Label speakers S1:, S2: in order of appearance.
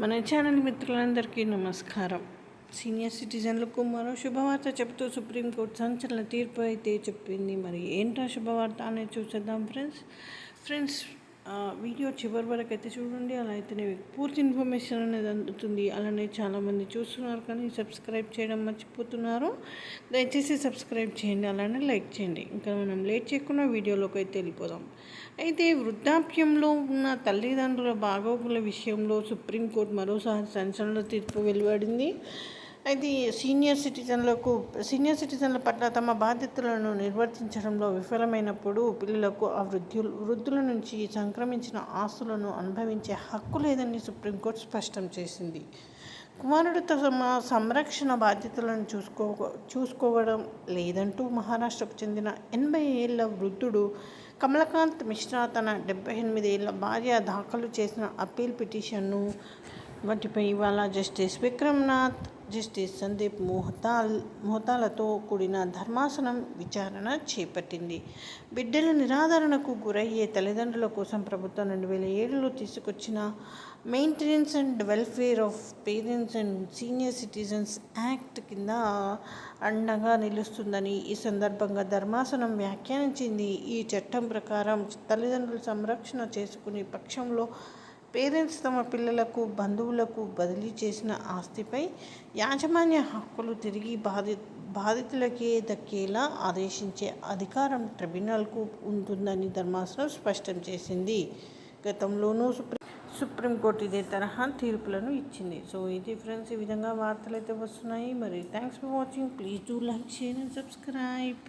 S1: మన ఛానల్ మిత్రులందరికీ నమస్కారం. సీనియర్ సిటిజన్లకు మరో శుభవార్త చెబుతూ సుప్రీంకోర్టు సంచలన తీర్పు అయితే చెప్పింది. మరి ఏంటో శుభవార్త అనేది చూసేద్దాం ఫ్రెండ్స్. ఫ్రెండ్స్ వీడియో చివరి వరకు అయితే చూడండి అలా అయితేనే పూర్తి ఇన్ఫర్మేషన్ అనేది అందుతుంది. అలానే చాలామంది చూస్తున్నారు కానీ సబ్స్క్రైబ్ చేయడం మర్చిపోతున్నారు. దయచేసి సబ్స్క్రైబ్ చేయండి అలానే లైక్ చేయండి. ఇంకా మనం లేట్ చేయకుండా వీడియోలోకి అయితే వెళ్ళిపోదాం. అయితే వృద్ధాప్యంలో ఉన్న తల్లిదండ్రుల బాగోగుల విషయంలో సుప్రీంకోర్టు మరోసారి సంచలన తీర్పు వెలువడింది. అయితే సీనియర్ సిటిజన్లకు సీనియర్ సిటిజన్ల పట్ల తమ బాధ్యతలను నిర్వర్తించడంలో విఫలమైనప్పుడు పిల్లలకు ఆ వృద్ధులు వృద్ధుల నుంచి సంక్రమించిన ఆస్తులను అనుభవించే హక్కు లేదని సుప్రీంకోర్టు స్పష్టం చేసింది. కుమారుడు తమ సంరక్షణ బాధ్యతలను చూసుకో చూసుకోవడం లేదంటూ మహారాష్ట్రకు చెందిన ఎనభై ఏళ్ళ వృద్ధుడు కమలకాంత్ మిశ్రా తన డెబ్బై ఎనిమిది ఏళ్ళ భార్య దాఖలు చేసిన అప్పీల్ పిటిషన్ను వాటిపై ఇవాళ జస్టిస్ విక్రమ్నాథ్ జస్టిస్ సందీప్ మోహతాల్ మోహతాలతో కూడిన ధర్మాసనం విచారణ చేపట్టింది. బిడ్డల నిరాదరణకు గురయ్యే తల్లిదండ్రుల కోసం ప్రభుత్వం రెండు వేల ఏడులో తీసుకొచ్చిన maintenance and welfare of parents and senior citizens act కింద అండగా నిలుస్తుందని ఈ సందర్భంగా ధర్మాసనం వ్యాఖ్యానించింది. ఈ చట్టం ప్రకారం తల్లిదండ్రుల సంరక్షణ చేసుకునే పక్షంలో పేరెంట్స్ తమ పిల్లలకు బంధువులకు బదిలీ చేసిన ఆస్తిపై యాజమాన్య హక్కులు తిరిగి బాధి బాధితులకే దక్కేలా ఆదేశించే అధికారం ట్రిబ్యునల్కు ఉంటుందని ధర్మాసనం స్పష్టం చేసింది. గతంలోనూ సుప్రీం సుప్రీంకోర్టు ఇదే తరహా తీర్పులను ఇచ్చింది. సో ఇది ఫ్రెండ్స్ ఈ విధంగా వార్తలు అయితే వస్తున్నాయి. మరి thanks for watching. Please do like share and subscribe.